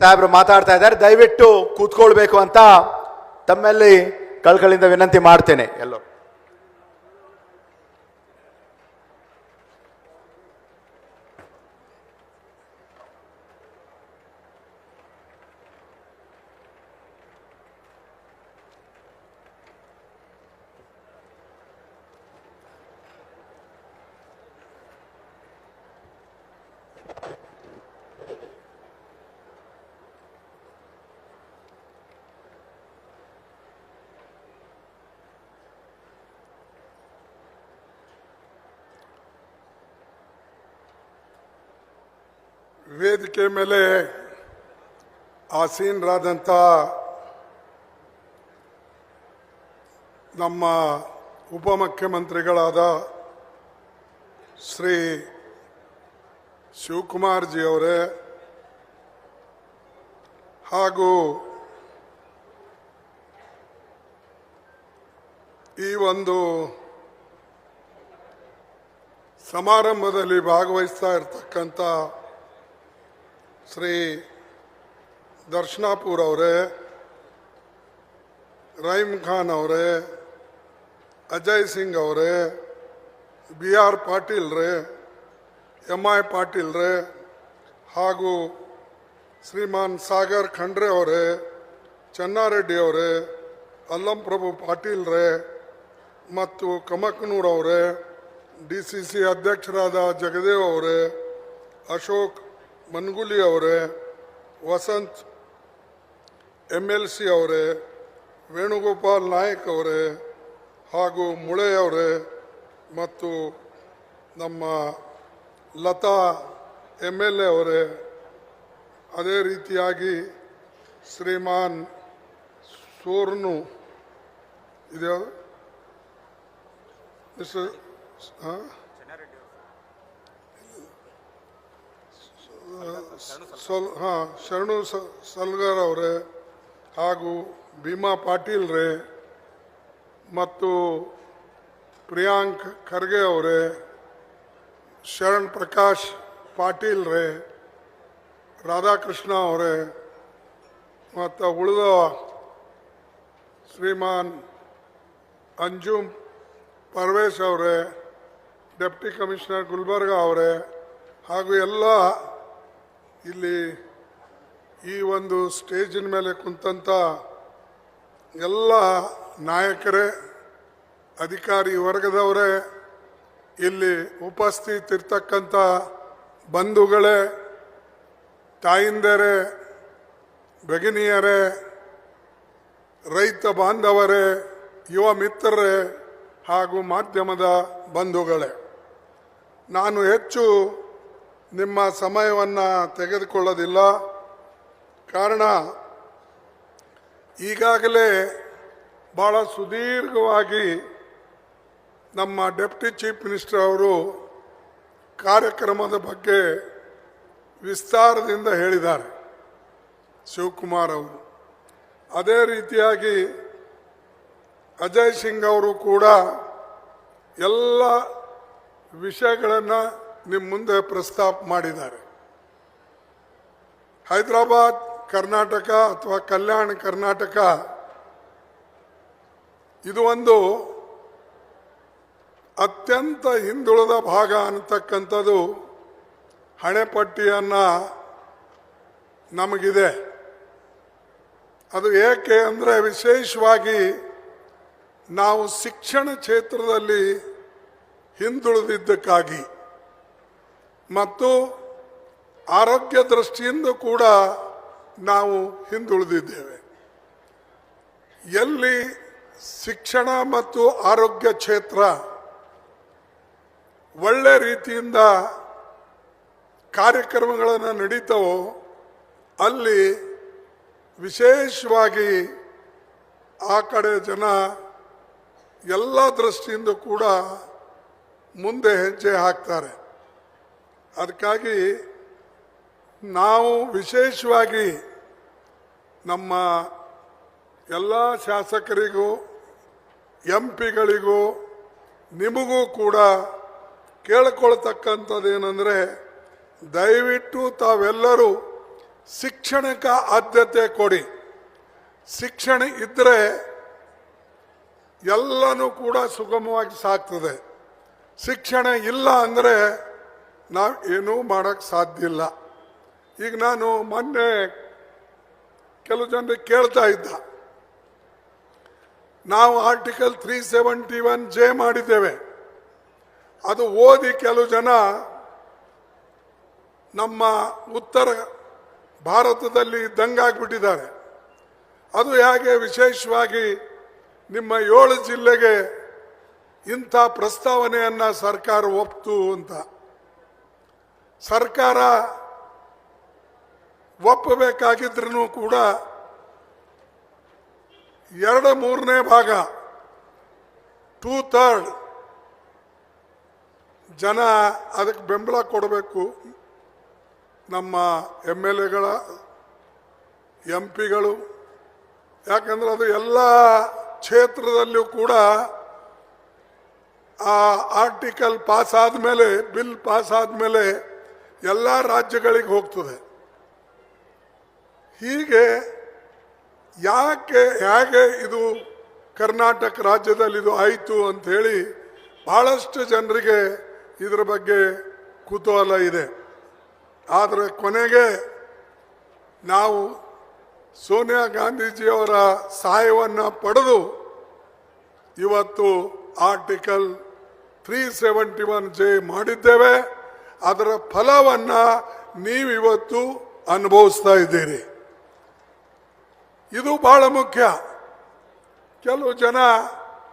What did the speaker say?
ಸಾಹೇಬ್ರು ಮಾತಾಡ್ತಾ ಇದ್ದಾರೆ. ದಯವಿಟ್ಟು ಕೂತ್ಕೊಳ್ಬೇಕು ಅಂತ ತಮ್ಮಲ್ಲಿ ಕಳ್ಕಳಿಂದ ವಿನಂತಿ ಮಾಡ್ತೇನೆ ಎಲ್ಲೋ ವೇದಿಕೆ ಮೇಲೆ ಆಸೀನರಾದಂಥ ನಮ್ಮ ಉಪಮುಖ್ಯಮಂತ್ರಿಗಳಾದ ಶ್ರೀ ಶಿವಕುಮಾರ್ ಜಿ ಅವರೇ ಹಾಗೂ ಈ ಒಂದು ಸಮಾರಂಭದಲ್ಲಿ ಭಾಗವಹಿಸ್ತಾ ಇರ್ತಕ್ಕಂಥ ಶ್ರೀ ದರ್ಶನಾಪುರ್ ಅವರೇ ರಹೀಮ್ ಖಾನ್ ಅವರೇ, ಅಜಯ್ ಸಿಂಗ್ ಅವರೇ, ಬಿ ಆರ್ ಪಾಟೀಲ್ ರೇ, ಎಂ ಐ ಪಾಟೀಲ್ ರೇ, ಹಾಗೂ ಶ್ರೀಮಾನ್ ಸಾಗರ್ ಖಂಡ್ರೆ ಅವರೇ, ಚೆನ್ನಾರೆಡ್ಡಿ ಅವರೇ ಅಲ್ಲಂಪ್ರಭು ಪಾಟೀಲ್ರೇ ಮತ್ತು ಕಮಕ್ನೂರವರೇ ಡಿ ಸಿ ಸಿ ಅಧ್ಯಕ್ಷರಾದ ಜಗದೇವ್ ಅವರೇ, ಅಶೋಕ್ ಮನ್ಗುಲಿ ಅವರೇ, ವಸಂತ್ ಎಂ ಎಲ್ ಸಿ ಅವರೇ, ವೇಣುಗೋಪಾಲ್ ನಾಯಕ್ ಅವರೇ ಹಾಗೂ ಮುಳೆ ಅವರೇ ಮತ್ತು ನಮ್ಮ ಲತಾ ಎಂ ಎಲ್ ಎ ಅವರೇ, ಅದೇ ರೀತಿಯಾಗಿ ಶ್ರೀಮಾನ್ ಸೋರ್ನು ಇದೆಯಾ ಮಿಸ್ಟರ್, ಹಾಂ? ಸೊಲ್, ಹಾಂ, ಶರಣು ಸಲ್ಗಾರ್ ಅವರೇ ಹಾಗೂ ಭೀಮಾ ಪಾಟೀಲ್ ರೇ ಮತ್ತು ಪ್ರಿಯಾಂಕ್ ಖರ್ಗೆ ಅವರೇ, ಶರಣ್ ಪ್ರಕಾಶ್ ಪಾಟೀಲ್ ರೇ, ರಾಧಾಕೃಷ್ಣ ಅವರೇ ಮತ್ತು ಉಳಿದ ಶ್ರೀಮಾನ್ ಅಂಜುಮ್ ಪರ್ವೇಶ್ ಅವರೇ, ಡೆಪ್ಟಿ ಕಮಿಷನರ್ ಗುಲ್ಬರ್ಗ ಅವರೇ ಹಾಗೂ ಎಲ್ಲ ಇಲ್ಲಿ ಈ ಒಂದು ಸ್ಟೇಜಿನ ಮೇಲೆ ಕುಂತಂಥ ಎಲ್ಲ ನಾಯಕರೇ, ಅಧಿಕಾರಿ ವರ್ಗದವರೇ, ಇಲ್ಲಿ ಉಪಸ್ಥಿತಿರ್ತಕ್ಕಂಥ ಬಂಧುಗಳೇ, ತಾಯಿಂದರೇ ಭಗಿನಿಯರೇ ರೈತ ಬಾಂಧವರೇ, ಯುವ ಮಿತ್ರರೇ ಹಾಗೂ ಮಾಧ್ಯಮದ ಬಂಧುಗಳೇ. ನಾನು ಹೆಚ್ಚು ನಿಮ್ಮ ಸಮಯವನ್ನು ತೆಗೆದುಕೊಳ್ಳೋದಿಲ್ಲ. ಕಾರಣ, ಈಗಾಗಲೇ ಭಾಳ ಸುದೀರ್ಘವಾಗಿ ನಮ್ಮ ಡೆಪ್ಟಿ ಚೀಫ್ ಮಿನಿಸ್ಟರ್ ಅವರು ಕಾರ್ಯಕ್ರಮದ ಬಗ್ಗೆ ವಿಸ್ತಾರದಿಂದ ಹೇಳಿದ್ದಾರೆ, ಶಿವಕುಮಾರ್ ಅವರು. ಅದೇ ರೀತಿಯಾಗಿ ಅಜಯ್ ಸಿಂಗ್ ಅವರು ಕೂಡ ಎಲ್ಲ ವಿಷಯಗಳನ್ನು ನಿಮ್ಮ ಮುಂದೆ ಪ್ರಸ್ತಾಪ ಮಾಡಿದ್ದಾರೆ. ಹೈದರಾಬಾದ್, ಕರ್ನಾಟಕ ಅಥವಾ ಕಲ್ಯಾಣ ಕರ್ನಾಟಕ, ಇದು ಒಂದು ಅತ್ಯಂತ ಹಿಂದುಳಿದ ಭಾಗ ಅನ್ನತಕ್ಕಂಥದ್ದು ಹಣೆಪಟ್ಟಿಯನ್ನು ನಮಗಿದೆ. ಅದು ಏಕೆ ಅಂದರೆ ವಿಶೇಷವಾಗಿ ನಾವು ಶಿಕ್ಷಣ ಕ್ಷೇತ್ರದಲ್ಲಿ ಹಿಂದುಳಿದಿದ್ದಕ್ಕಾಗಿ. ಮತ್ತು ಆರೋಗ್ಯ ದೃಷ್ಟಿಯಿಂದ ಕೂಡ ನಾವು ಹಿಂದುಳಿದಿದ್ದೇವೆ. ಎಲ್ಲಿ ಶಿಕ್ಷಣ ಮತ್ತು ಆರೋಗ್ಯ ಕ್ಷೇತ್ರ ಒಳ್ಳೆ ರೀತಿಯಿಂದ ಕಾರ್ಯಕ್ರಮಗಳನ್ನು ನಡೀತವೋ, ಅಲ್ಲಿ ವಿಶೇಷವಾಗಿ ಆ ಕಡೆ ಜನ ಎಲ್ಲ ದೃಷ್ಟಿಯಿಂದ ಕೂಡ ಮುಂದೆ ಹೆಜ್ಜೆ ಹಾಕ್ತಾರೆ. ಅದಕ್ಕಾಗಿ ನಾವು ವಿಶೇಷವಾಗಿ ನಮ್ಮ ಎಲ್ಲ ಶಾಸಕರಿಗೂ ಎಂ ಪಿಗಳಿಗೂ ನಿಮಗೂ ಕೂಡ ಕೇಳಿಕೊಳ್ತಕ್ಕಂಥದ್ದೇನೆಂದರೆ ದಯವಿಟ್ಟು ತಾವೆಲ್ಲರೂ ಶಿಕ್ಷಣಕ್ಕೆ ಆದ್ಯತೆ ಕೊಡಿ. ಶಿಕ್ಷಣ ಇದ್ದರೆ ಎಲ್ಲನೂ ಕೂಡ ಸುಗಮವಾಗಿ ಸಾಕ್ತದೆ. ಶಿಕ್ಷಣ ಇಲ್ಲ ಅಂದರೆ ನಾವು ಏನೂ ಮಾಡೋಕ್ಕೆ ಸಾಧ್ಯ ಇಲ್ಲ. ಈಗ ನಾನು ಮೊನ್ನೆ ಕೆಲವು ಜನರಿಗೆ ಕೇಳ್ತಾ ಇದ್ದ. ನಾವು article three seventy one J ಮಾಡಿದ್ದೇವೆ. ಅದು ಓದಿ ಕೆಲವು ಜನ ನಮ್ಮ ಉತ್ತರ ಭಾರತದಲ್ಲಿ ದಂಗಾಗ್ಬಿಟ್ಟಿದ್ದಾರೆ ಅದು ಹೇಗೆ ವಿಶೇಷವಾಗಿ ನಿಮ್ಮ ಏಳು ಜಿಲ್ಲೆಗೆ ಇಂಥ ಪ್ರಸ್ತಾವನೆಯನ್ನು ಸರ್ಕಾರ ಒಪ್ತು ಅಂತ. ಸರ್ಕಾರ ಒಪ್ಪಬೇಕಾಗಿದ್ರೂ ಕೂಡ ಎರಡು ಮೂರನೇ ಭಾಗ ಟೂ ಥರ್ಡ್ ಜನ ಅದಕ್ಕೆ ಬೆಂಬಲ ಕೊಡಬೇಕು. ನಮ್ಮ ಎಂ ಎಲ್ ಎಗಳ, ಎಂ ಪಿಗಳು, ಯಾಕಂದ್ರೆ ಅದು ಎಲ್ಲ ಕ್ಷೇತ್ರದಲ್ಲೂ ಕೂಡ ಆ ಆರ್ಟಿಕಲ್ ಪಾಸ್ ಆದಮೇಲೆ ಬಿಲ್ ಪಾಸ್ ಆದಮೇಲೆ ಎಲ್ಲ ರಾಜ್ಯಗಳಿಗೆ ಹೋಗ್ತದೆ. ಹೀಗೆ ಯಾಕೆ, ಹೇಗೆ ಇದು ಕರ್ನಾಟಕ ರಾಜ್ಯದಲ್ಲಿ ಇದು ಆಯಿತು ಅಂತ ಹೇಳಿ ಬಹಳಷ್ಟು ಜನರಿಗೆ ಇದರ ಬಗ್ಗೆ ಕುತೂಹಲ ಇದೆ. ಆದರೆ ಕೊನೆಗೆ ನಾವು ಸೋನಿಯಾ ಗಾಂಧೀಜಿಯವರ ಸಹಾಯವನ್ನು ಪಡೆದು ಇವತ್ತು article three seventy one J ಮಾಡಿದ್ದೇವೆ. ಅದರ ಫಲವನ್ನು ನೀವಿವತ್ತು ಅನುಭವಿಸ್ತಾ ಇದ್ದೀರಿ. ಇದು ಬಹಳ ಮುಖ್ಯ. ಕೆಲವು ಜನ